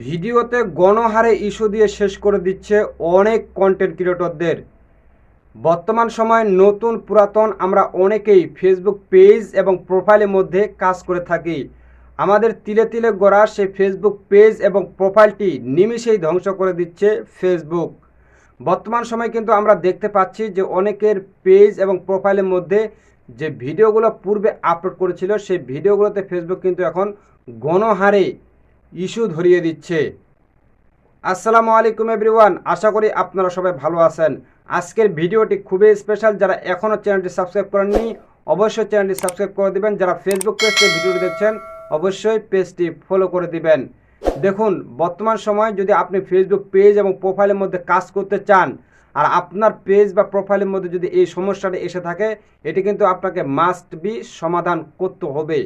ভিডিওতে গণহারে ইস্যু দিয়ে শেষ করে দিচ্ছে অনেক কন্টেন্ট ক্রিয়েটরদের বর্তমান সময়ে নতুন পুরাতন আমরা অনেকেই ফেসবুক পেজ এবং প্রোফাইলের মধ্যে কাজ করে থাকি। আমাদের তিলে তিলে গড়া সেই ফেসবুক পেজ এবং প্রোফাইলটি নিমিষেই ধ্বংস করে দিচ্ছে ফেসবুক বর্তমান সময়ে কিন্তু আমরা দেখতে পাচ্ছি যে অনেকের পেজ এবং প্রোফাইলের মধ্যে যে ভিডিওগুলো পূর্বে আপলোড করেছিল, সেই ভিডিওগুলোতে ফেসবুক কিন্তু এখন গণহারে ইস্যু ধরিয়ে দিচ্ছে। আসসালামু আলাইকুম, এভরিওয়ান। আশা করি আপনারা সবাই ভালো আছেন। আজকের ভিডিওটি খুবই স্পেশাল যারা এখনও চ্যানেলটি সাবস্ক্রাইব করেননি, অবশ্যই চ্যানেলটি সাবস্ক্রাইব করে দিবেন। যারা ফেসবুক পেজ থেকে ভিডিওটি দেখছেন, অবশ্যই পেজটি ফলো করে দিবেন। দেখুন, বর্তমান সময়ে যদি আপনি ফেসবুক পেজ এবং প্রোফাইলের মধ্যে কাজ করতে চান, আর আপনার পেজ বা প্রোফাইলের মধ্যে যদি এই সমস্যাটি এসে থাকে, এটি কিন্তু আপনাকে মাস্ট বি সমাধান করতে হবে।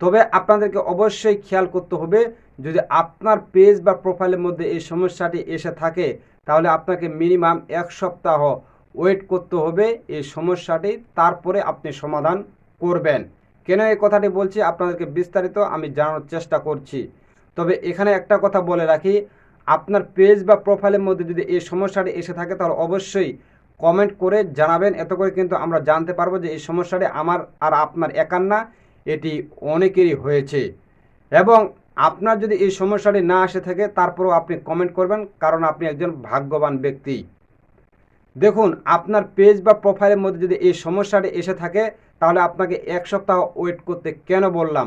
তবে আপনাদেরকে অবশ্যই খেয়াল করতে হবে, যদি আপনার পেজ বা প্রোফাইলের মধ্যে এই সমস্যাটি এসে থাকে, তাহলে আপনাকে মিনিমাম এক সপ্তাহ ওয়েট করতে হবে এই সমস্যাটি, তারপরে আপনি সমাধান করবেন। কেন এই কথাটি বলছি? আপনাদেরকে বিস্তারিত আমি জানানোর চেষ্টা করছি। তবে এখানে একটা কথা বলে রাখি, আপনার পেজ বা প্রোফাইলের মধ্যে যদি এই সমস্যাটি এসে থাকে, তাহলে অবশ্যই কমেন্ট করে জানাবেন। এত করে কিন্তু আমরা জানতে পারব যে এই সমস্যাটি আমার আর আপনার একার না। এটি অনেকেরই হয়েছে। এবং আপনার যদি এই সমস্যাটি না আসে থাকে, তারপরেও আপনি কমেন্ট করবেন, কারণ আপনি একজন ভাগ্যবান ব্যক্তি। দেখুন, আপনার পেজ বা প্রোফাইলের মধ্যে যদি এই সমস্যাটি এসে থাকে, তাহলে আপনাকে এক সপ্তাহ ওয়েট করতে কেন বললাম?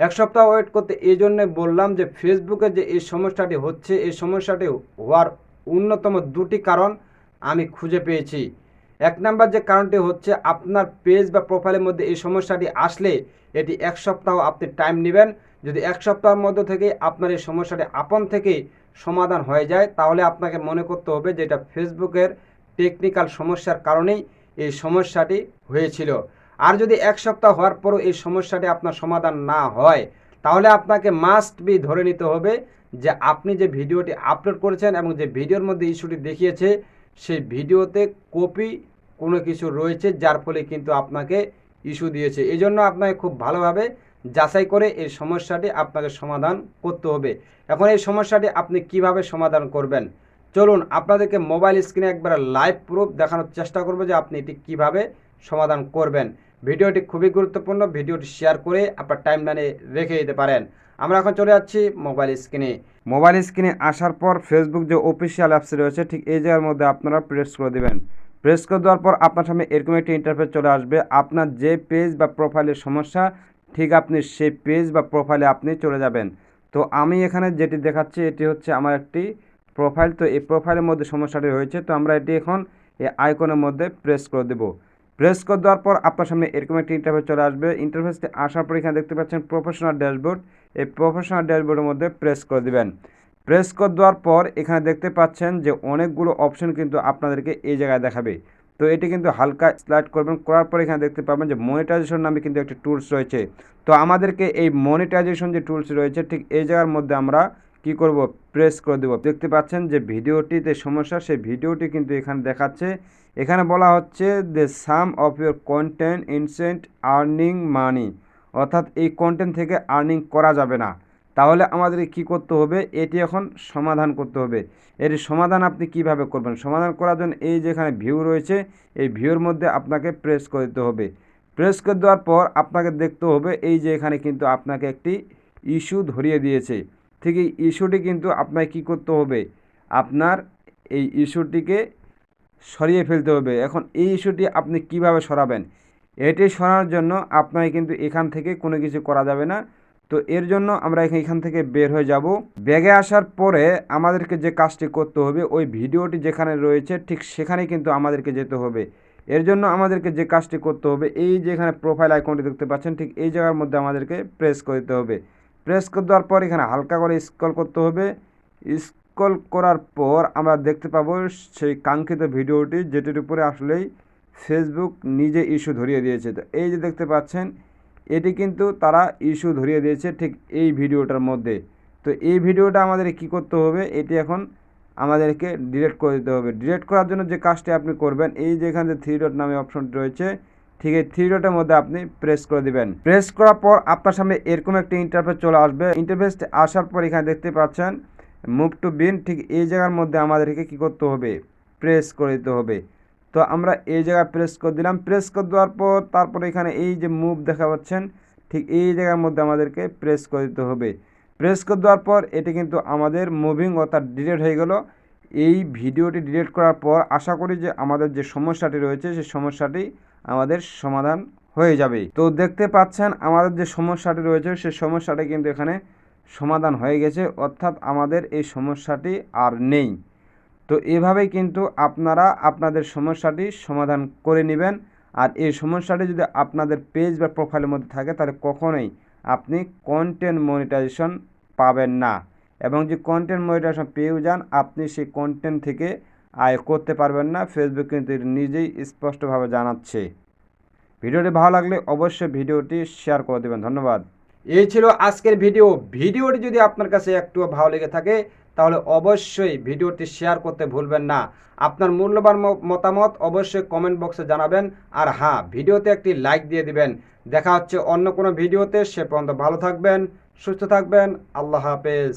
এক সপ্তাহ ওয়েট করতে এই জন্যে বললাম যে ফেসবুকে যে এই সমস্যাটি হচ্ছে, এই সমস্যাটি হওয়ার অন্যতম দুটি কারণ আমি খুঁজে পেয়েছি। এক নাম্বার যে কারণটি হচ্ছে আপনার পেজ বা প্রোফাইলের মধ্যে এই সমস্যাটি আসলে এটি এক সপ্তাহ আপনি টাইম নেবেন। যদি এক সপ্তাহের মধ্যে থেকে আপনার এই সমস্যাটি আপন থেকে সমাধান হয়ে যায়, তাহলে আপনাকে মনে করতে হবে যে এটা ফেসবুকের টেকনিক্যাল সমস্যার কারণেই এই সমস্যাটি হয়েছিল। আর যদি এক সপ্তাহ হওয়ার পরও এই সমস্যাটি আপনার সমাধান না হয়, তাহলে আপনাকে মাস্ট বি ধরে নিতে হবে যে আপনি যে ভিডিওটি আপলোড করেছেন এবং যে ভিডিওর মধ্যে ইস্যুটি দেখিয়েছে, সেই ভিডিওতে কপি কোনো কিছু রয়েছে, যার ফলে কিন্তু আপনাকে ইস্যু দিয়েছে। এই জন্য আপনাকে খুব ভালোভাবে যাচাই করে এই সমস্যাটি আপনাকে সমাধান করতে হবে। এখন এই সমস্যাটি আপনি কীভাবে সমাধান করবেন? চলুন, আপনাদেরকে মোবাইল স্ক্রিনে একবার লাইভ প্রুফ দেখানোর চেষ্টা করব যে আপনি এটি কীভাবে সমাধান করবেন। ভিডিওটি খুবই গুরুত্বপূর্ণ, ভিডিওটি শেয়ার করে আপনার টাইম লাইনে রেখে দিতে পারেন। আমরা এখন চলে যাচ্ছি মোবাইল স্ক্রিনে মোবাইল স্ক্রিনে আসার পর ফেসবুক যে অফিসিয়াল অ্যাপস রয়েছে, ঠিক এই জায়গার মধ্যে আপনারা প্রেস করে দেবেন। প্রেস করে দেওয়ার পর আপনার সামনে এরকম একটি ইন্টারফেস চলে আসবে। আপনার যে পেজ বা প্রোফাইলের সমস্যা, ঠিক আপনি সেই পেজ বা প্রোফাইলে আপনি চলে যাবেন। তো আমি এখানে যেটি দেখাচ্ছি, এটি হচ্ছে আমার একটি প্রোফাইল তো এই প্রোফাইলের মধ্যে সমস্যাটি রয়েছে। তো আমরা এটি এখন এই আইকনের মধ্যে প্রেস করে দেব। প্রেস করে দেওয়ার পর আপনার সামনে এরকম একটি ইন্টারফেস চলে আসবে। ইন্টারফেসটি আসার পর এখানে দেখতে পাচ্ছেন প্রফেশনাল ড্যাশবোর্ড এই প্রফেশনাল ড্যাশবোর্ডের মধ্যে প্রেস করে দেবেন। প্রেস করে দেওয়ার পর এখানে দেখতে পাচ্ছেন যে অনেকগুলো অপশন কিন্তু আপনাদেরকে এই জায়গায় দেখাবে। তো এটি কিন্তু হালকা স্লাইড করবেন, করার পর এখানে দেখতে পাবেন যে মনিটাইজেশন নামে কিন্তু একটি টুলস রয়েছে। তো আমাদেরকে এই মনিটাইজেশন যে টুলস রয়েছে, ঠিক এই জায়গার মধ্যে আমরা কি করব? প্রেস করে দেবো। দেখতে পাচ্ছেন যে ভিডিওটিতে সমস্যা, সেই ভিডিওটি কিন্তু এখানে দেখাচ্ছে। এখানে বলা হচ্ছে the sum of your content incent earning money অর্থাৎ এই কন্টেন্ট থেকে আর্নিং করা যাবে না। তাহলে আমাদের কি করতে হবে? এটি এখন সমাধান করতে হবে। এর সমাধান আপনি কীভাবে করবেন? সমাধান করার জন্য এই যেখানে ভিউ রয়েছে, এই ভিউর মধ্যে আপনাকে প্রেস করে হবে। প্রেস করে দেওয়ার পর আপনাকে দেখতে হবে, এই যে এখানে কিন্তু আপনাকে একটি ইস্যু ধরিয়ে দিয়েছে। ঠিক এই ইস্যুটি কিন্তু আপনাকে কী করতে হবে? আপনার এই ইস্যুটিকে সরিয়ে ফেলতে হবে। এখন এই ইস্যুটি আপনি কীভাবে সরাবেন? এটি সরানোর জন্য আপনাকে কিন্তু এখান থেকে কোনো কিছু করা যাবে না। তো এর জন্য আমরা এখান- থেকে বের হয়ে যাব। ব্যাগে আসার পরে আমাদেরকে যে কাজটি করতে হবে, ওই ভিডিওটি যেখানে রয়েছে ঠিক সেখানে কিন্তু আমাদেরকে যেতে হবে। এর জন্য আমাদেরকে যে কাজটি করতে হবে, এই যে এখানে প্রোফাইল আইকনটি দেখতে পাচ্ছেন, ঠিক এই জায়গার মধ্যে আমাদেরকে প্রেস করতে হবে। প্রেস করে দেওয়ার পর এখানে হালকা করে স্ক্রল করতে হবে। স্ক্রল করার পর আমরা দেখতে পাবো সেই কাঙ্ক্ষিত ভিডিওটি, যেটির উপরে আসলেই ফেসবুক নিজে ইস্যু ধরিয়ে দিয়েছে। তো এই যে দেখতে পাচ্ছেন এটি কিন্তু তারা ইস্যু ধরিয়ে দিয়েছে ঠিক এই ভিডিওটার মধ্যে। তো এই ভিডিওটা আমাদের কি করতে হবে? এটি এখন আমাদেরকে ডিলিট করে দিতে হবে। ডিলিট করার জন্য যে কাজটি আপনি করবেন, এই যে এখানে থ্রি ডট নামে অপশনটি রয়েছে, ঠিক এই থ্রি ডটের মধ্যে আপনি প্রেস করে দিবেন। প্রেস করার পর আপনার সামনে এরকম একটি ইন্টারফেস চলে আসবে। ইন্টারফেস আসার পর এখানে দেখতে পাচ্ছেন মুভ টু বিন ঠিক এই জায়গার মধ্যে আমাদেরকে কি করতে হবে? প্রেস করে দিতে হবে। তো আমরা এই জায়গায় প্রেস করে দিলাম। প্রেস করে দেওয়ার পর তারপরে এখানে এই যে মুভ দেখা পাচ্ছেন, ঠিক এই জায়গার মধ্যে আমাদেরকে প্রেস করে দিতে হবে। প্রেস করে দেওয়ার পর এটি কিন্তু আমাদের মুভিং অর্থাৎ ডিলিট হয়ে গেল। এই ভিডিওটি ডিলেট করার পর আশা করি যে আমাদের যে সমস্যাটি রয়েছে, সেই সমস্যাটি আমাদের সমাধান হয়ে যাবে। তো দেখতে পাচ্ছেন আমাদের যে সমস্যাটি রয়েছে, সেই সমস্যাটি কিন্তু এখানে সমাধান হয়ে গেছে। অর্থাৎ আমাদের এই সমস্যাটি আর নেই। তো এভাবেই কিন্তু আপনারা আপনাদের সমস্যাটি সমাধান করে নেবেন। আর এই সমস্যাটি যদি আপনাদের পেজ বা প্রোফাইলের মধ্যে থাকে, তাহলে কখনোই আপনি কন্টেন্ট মনিটাইজেশন পাবেন না। এবং যে কন্টেন্ট মনিটাইজেশন পেয়েও যান, আপনি সেই কন্টেন্ট থেকে আয় করতে পারবেন না। ফেসবুক কিন্তু নিজেই স্পষ্টভাবে জানাচ্ছে। ভিডিওটি ভালো লাগলে অবশ্যই ভিডিওটি শেয়ার করে দেবেন। ধন্যবাদ। এই ছিল আজকের ভিডিও। ভিডিওটি যদি আপনার কাছে একটু ভালো লেগে থাকে তাহলে অবশ্যই ভিডিওটি শেয়ার করতে ভুলবেন না। আপনার মূল্যবান মতামত অবশ্যই কমেন্ট বক্সে জানাবেন। আর হ্যাঁ ভিডিওতে একটি লাইক দিয়ে দিবেন। দেখা হচ্ছে অন্য কোনো ভিডিওতে। সে পর্যন্ত ভালো থাকবেন, সুস্থ থাকবেন। আল্লাহ হাফেজ।